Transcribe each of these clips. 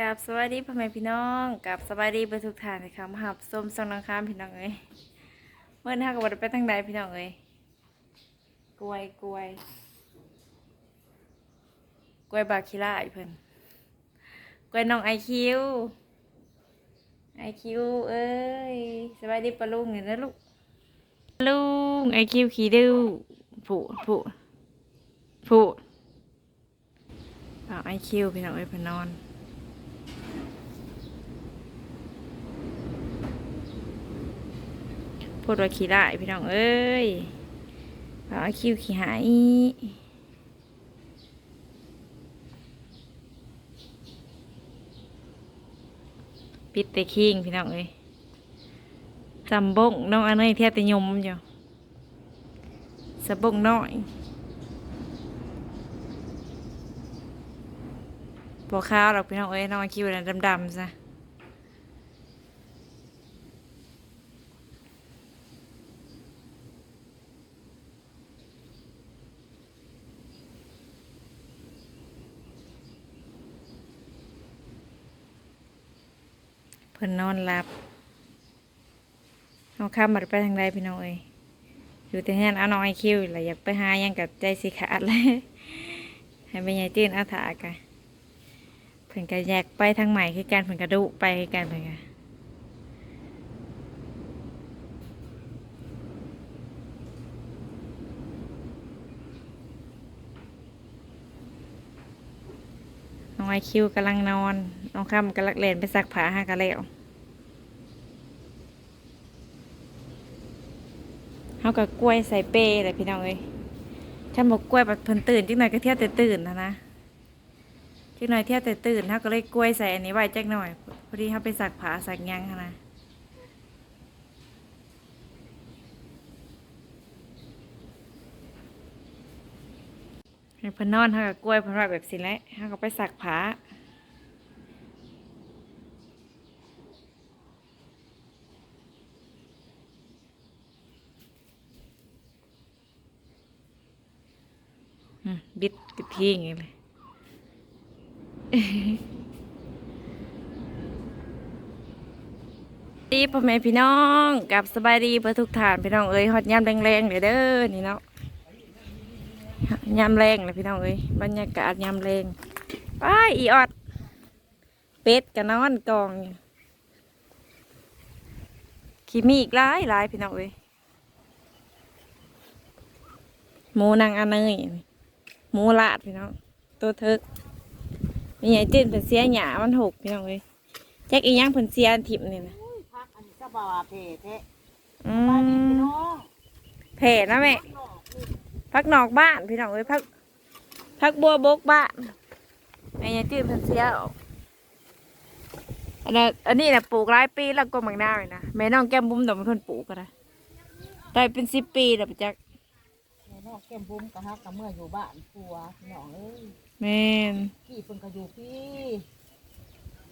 กับสวัสดีพ่อแม่พี่น้องกับสวัสดีไปทุกท่านนะคะมาหับส้มซองนังคามพี่น้องเอ้ยเมื่อน้าก็บไดไปทางใดพี่น้องเอ้ยกล้วยกล้วยกล้วยบาคิล่าอีเพิ่นกล้วยน้องไอคิวไอคิวเอ้ยสวัสดีปะลุงเนี่ยนะลูกลุงไอคิวขี่ดื้อผูผูผูเอาไอคิวพี่น้องเอ้ยเพนนอน พดว่าขี้ได้พี่น้องเอ้ยเอาคิวขี้หายปิดแต่คิงพี่น้องเอ้ยจำบงน้องอันนี้เทียบต่ยมอยู่สะบงน้อยบอกข้าวหรอกพี่น้องเอ้ยน้องคิวน่ะดำๆซะ เพิ่นนอนหลับเอาข้ามมาไปทางใดพี่น้องเอ้ยอยู่แต่งานเอาน้องไอคิวแหละอยากไปหายังกับใจสิขาดเลยให้แม่ยายจื้นเอาถากันเพิ่นก็แยกไปทางใหม่คือการเพิ่นกระดุไปการเพิ่นก็ น้องไอคิวกำลังนอน น้องข้ามกำลังเล่นไปซักผ้าหากันแล้วเฮากับกล้วยใส่เป้เลยพี่น้องเอ้ยถ้าบอกกล้วยแบบเพิ่นตื่นจักหน่อยก็เที่ยวแต่ตื่นนะนะจักหน่อยเที่ยวแต่ตื่นเฮาก็เลยกล้วยใส่อันนี้ไว้จักหน่อยพอดีเฮาไปสักผ้าสักหยังนะ ให้เพิ่นนอนเฮากับกล้วยเพิ่นว่าแบบสิแหละเฮาก็ไปสักผ้าบิดกระทิ้งอย่างเลยดีพ่อแม่พี่น้องกับสบายดีเพื่อทุกฐานพี่น้องเอ้ยฮอดยามแรงๆเลยเด้อนี่เนาะ ยามแรงเลยพี่น้องเอ้ยบรรยากาศยามแรงไปอีออด เป็ดกับนอนกองอยู่ขี้มีอีกหลายหลายพี่น้องเอ้ยหมูนางอันเนยหมูลาดพี่น้องตัวเทิกมีใหญ่จื้นเพิ่นเสียหยามันหกพี่น้องเอ้ยแจ็คอีหยังเพิ่นเสียอันทิมนี่นะอุ้ยพักอันนี้ก็บ่าวเพเทะอืบ้านนี้พี่มน้องแผ่นะแม่ พักนอกบ้านพี่น้องเอ้ยพักพักบัวบกบ้านแม่ยังจืดเพิ่นเสียออกอันนั้นอันนี้นะปลูกหลายปีแล้วก็มังนาวเลยนะแม่น้องแก้มบุ้มต้องเป็นคนปลูกก็ได้ได้เป็นสิบปีแล้วปะจักแม่น้องแก้มบุ้มกะฮักกะเมื่ออยู่บ้านผัวพี่น้องเอ้ยแม่นพี่เพิ่นก็อยู่พี่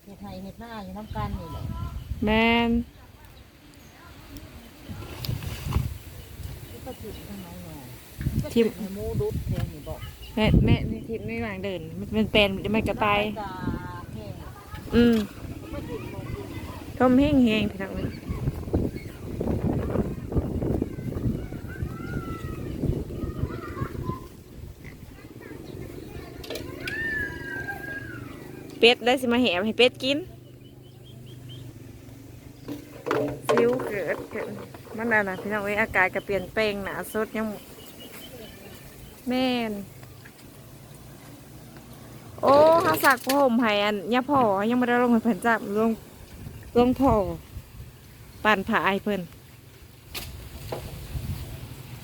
เฮ็ดไห้เฮ็ดหน้าอยู่น้ำกันนี่แหละแม่นที่ก็ถิดทางไหนหน่อย ก็ถิดให้หมูดุดแทนนี่บอกแม่แม่ในทิศในหลังเดิน มันเป็นเป็นมันกระต่ายแล้วก็แห้งอืมก็ถิดหมดอยู่ทมเฮงเฮงพี่น้องเอ้ยเป็ดได้สิมาแหมให้เป็ดกินซิวเกิดขึ้นมันอะไรพี่น้องเอ้ยอากาศก็เปลี่ยนแปลงหนาสดยัง แม่น โอ้ฮาสักพ่อห่มไห้อันยาพ่อยังไม่ได้ลงให้เพิ่นจับลงลงพ่อปั่นผาให้เพิ่น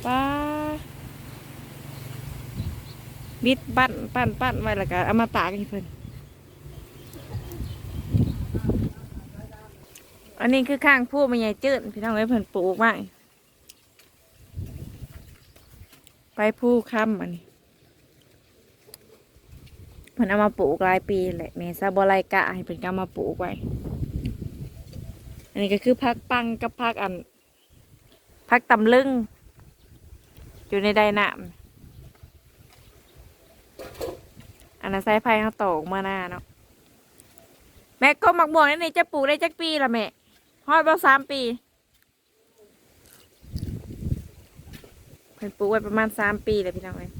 ป้าบิดปั่นปั่นปั่นไว้แล้วก็เอามาตากให้เพิ่นอันนี้คือข้างผู้มันใหญ่จืดพี่น้องเอ้ยเพิ่นปลูกไว้ ไปผู้ค้ำอันนี้มันเอามาปลูกหลายปีแหละเมซาบอไลกะให้เป็นการมาปลูกไว้ อันนี้ก็คือพักปังกับพักอันพักตำลึง อยู่ในไดนามอันนั้นสายไฟเขาตอกมาหน้าเนาะแม่ก็มักม่วงนี่จะปลูกได้จักปีละแม่ฮอดบ่สามปี พิ่นปลูกไว้ประมาณสามปีเลยพี่น้องเอ้ย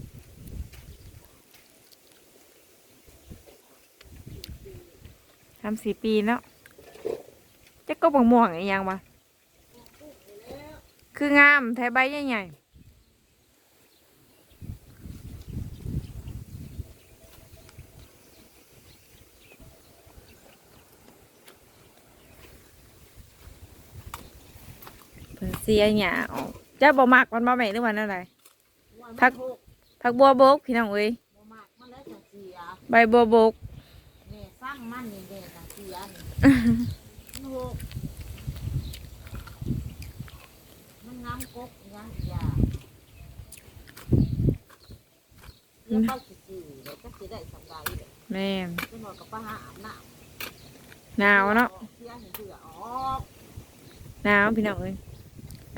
ทำสี่ปีเนาะจะก็บักม่วงอีกอย่างวะคืองามแท้ใบใหญ่ๆเพิ่นเสียหยาออก เจ้าบ่มักมันบ่แม่นหรือว่านั่นไรพักผักบัวบกพี่น้องเอ้ยบ่มากมันแล้วจะเสียใบบัวบกนี่สร้างมันนี่เด้จะเสียนี่มันหกมันงามกบงามยาเลี้ยงเข้าสิๆเดี๋ยวก็สิได้สบายเด้อแม่นจะนอนกับป้าหาอาบน้ำหนาวเนาะเสียให้เบื่อออกหนาวพี่น้องเอ้ย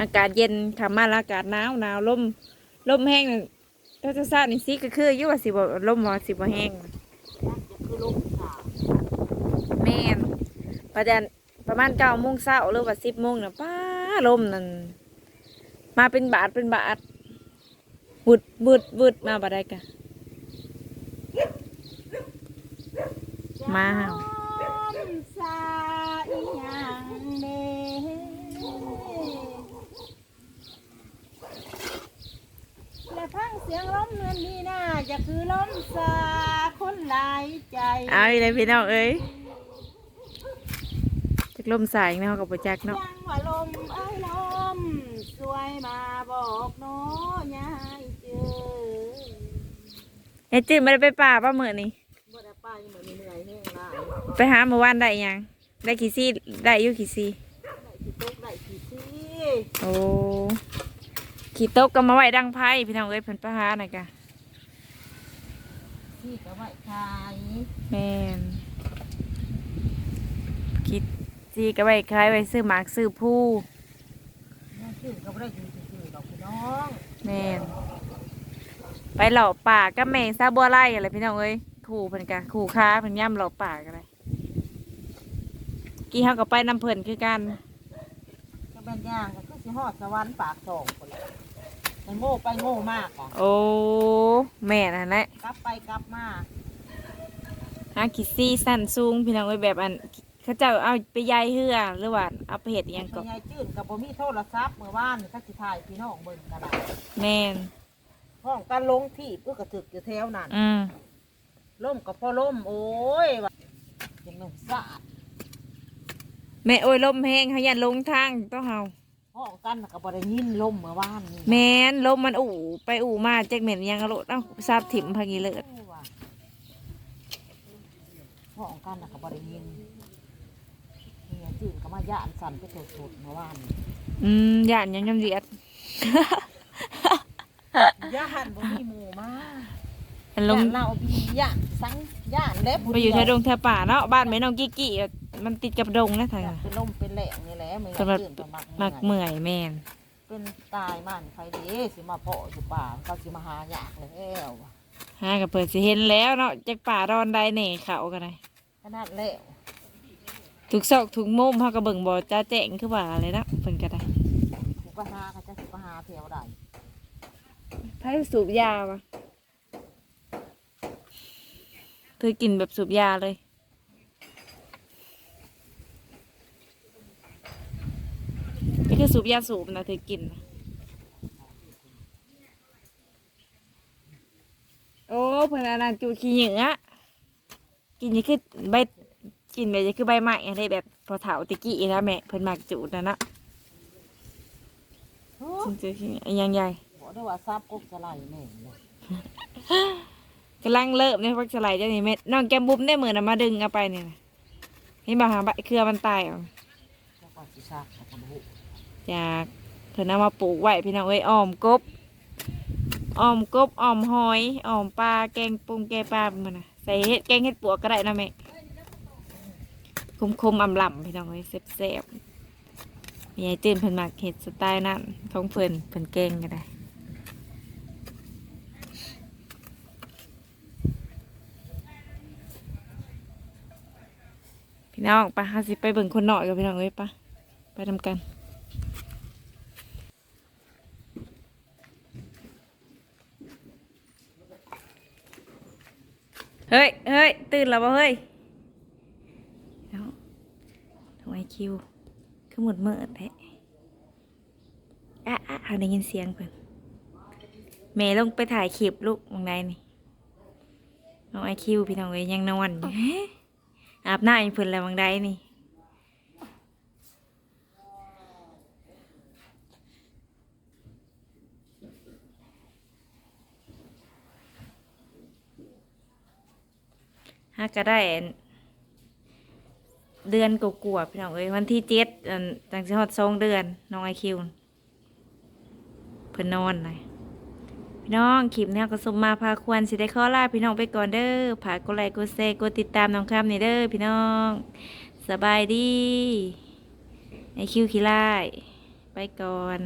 อากาศเย็นทำมาอากาศหนาวหนาวลมลมแห้งถ้าจะซาดนี่สิก็คืออยู่ว่าสิบ่ลมบ่สิบ่แห้งจะคือลูกสาวแม่นประเด็นประมาณเก้าโมงเช้าหรือว่าสิบโมงน่ะป้าลมนั่นมาเป็นบาทเป็นบาทบุดบุดบุดมาบ่ได้กะมา จำสาอีหยังเด้และพังเสียงล้มเงินนี่น่าจะ คือล้มสาคนหลายใจเอาอีเลยพี่น้องเอ้ยจากลมสายเนาะกับโปรจักเนาะยังว่าลมเอ้ยลมสวยมาบอกน้อยายเจอไอ้จืดไม่ได้ไปป่าป่ะเหมือนนี่บ่ได้ไปเหมือนเหนื่อยแห้งหลายไปหาเมื่อวานได้ยังได้กี่ซี่ได้อยู่กี่ซี่ได้ขี้ตกได้ขี้ซีโอ้ขี่โต๊ะก็มาไหวดังไพ่พี่น้องเอ้ยเพิ่นไปหาหน่อยกะ ที่ก็ไว้ขายแม่นคิดซีก็ไว้คล้ายไว้ซื้อหมากซื้อผู้นั่นคือก็บ่ได้อยู่ซื่อๆดอกพี่น้องแม่นไปเหล่าป่าก็แมงซาบัวไล่อะไรพี่น้องเอ้ยขู่เพิ่นกะขู่ค้าเพิ่นย่ำเหล่าป่ากันเลยกี่เฮาก็ไปนำเพิ่นคือกันก็เป็นอย่างก็คือสิฮอดสวรรค์ปากสองคนละ มันโง่ไปโง่มากอะโอ้ แม่นั่นแหละกลับไปกลับมาหากิซี่สั้นสูงพี่น้องเอ้ยแบบอัน เขาเจ้าเอาไปยายเหือหรือว่าเอาไปเห็ดอิหยังเป็ก็นไงจื้นกับบ่มีโทรศัพท์เมื่อวานนี่ก็สิถ่ายพี่น้องเบิ่งกันละแม่นห้องกันลงที่เพื่อกระถึกอยู่แถวนั้นอืมล่มกับพ่อล่มโอ้ยว่าเป็นหนุ่มสะอาดแม่โอ้ยลมแห้งเขายันลงทางต้องเฮา ห้องกันน่ะก็บ่ได้ยินล่มเมื่อวานนี่แม่นลมมันอู่ไปอู่มาแจ็คเหม็นยังกระโดดเอ้าซาบถิ่มพังอีเลิศโอ้ว่ะห้องกันน่ะก็บ่ได้ยินนี่ไงจื้นก็มาย่านสั่นไปสดๆเมื่อวานนี่อืมย่านยังยำเดียดย่านบ่มีหมู่มาอันลงย่านเราบีย่านสังย่านแล้วไปอยู่ชายดงแถวป่าเนาะบ้านแม่น้องกิ๊กกี้อะ มันติดกับดงนะทางย่านน่ะเป็นลมเป็นแหลงนี่แหละไม่สำหรับตื่นตมักมักเมื่อยเมื่อยแม่นเป็นตายมันใครเด้สิมาเพาะอยู่ป่าเขาสิมาหายากแล้วหากับเปิดสิเห็นแล้วเนาะจากป่าดอนใดเหน่เขากันเลยขนาดแล้วถูกซอกถูกมุมเขาก็เบิ่งบ่จ้าแจ้งคือว่าอะไรนะเพิ่นก็ได้สุกหาเขาจะสุกหาเที่ยวได้ไพ่สูบยาวะเธอกินแบบสูบยาเลย คือสูบยาสูบนะเธอกินนะโอ้เพิ่นอันนั้นจูดขี้เหงื่อกินนี่คือใบกินแบบนี้คือใบไม้อะไรแบบพอเถาตะกี้นะแม่เพิ่นมักจูดนะนะโอ้จริงๆขี้เหงื่อยังใหญ่บอกได้ว่าทราบกบสไลด์แม่นเลยกำลังเริ่มในพักสไลด์เจ้านี่เม็ดน้องแกมบุ้มได้เหมือนมาดึงเอาไปเนี่ยนะนี่มาหาใบเครือมันตายเอะเจาก่อนสิทราบเขาก็บ่รู้จากเพิ่นเอามาปลูกไว้พี่น้องเอ้ยอ้อมกบอ้อมกบอ้อมหอยอ้อมปลาแกงปรุงแกงปลามันนะใส่เห็ดแกงเห็ดปวกก็ได้นะแม่คมคมๆอ่ำล่ำพี่น้องเอ้ยแซ่บๆมีไอ้ตื่นเพิ่นมักเห็ดสไตล์นั้นของเพิ่นเพิ่นแกงก็ได้พี่น้องไปหาสิไปเบิ่งคนหน่อยกับพี่น้องเอ้ยปะไปทำกัน เฮ้ย เฮ้ย ตื่นแล้วบ่เฮ้ยแล้วทำไมคิว คือหมดเมื่อแท้อะอะเราได้ยินเสียงเพิ่นแม่ลงไปถ่ายคลิปลูกมองใดนี่น้องไอคิวพี่น้องเอ้ยยังนอนอยู่อาบน้ำอีเพิ่นแล้วมองใดนี่ ฮะก็ได้เดือนกว่าๆพี่น้องเอ้ยวันที่เจ็ดจังสิฮอดสองเดือนน้องไอคิวเพิ่นนอนเลยพี่น้องคลิปเนี้ยก็สมมาพาควรสิได้ข้อลาพี่น้องไปก่อนเด้อฝากกดไลค์กดแชร์กดติดตามน้องคำนี่เด้อพี่น้องสบายดีไอคิวขี้ไล่ไปก่อน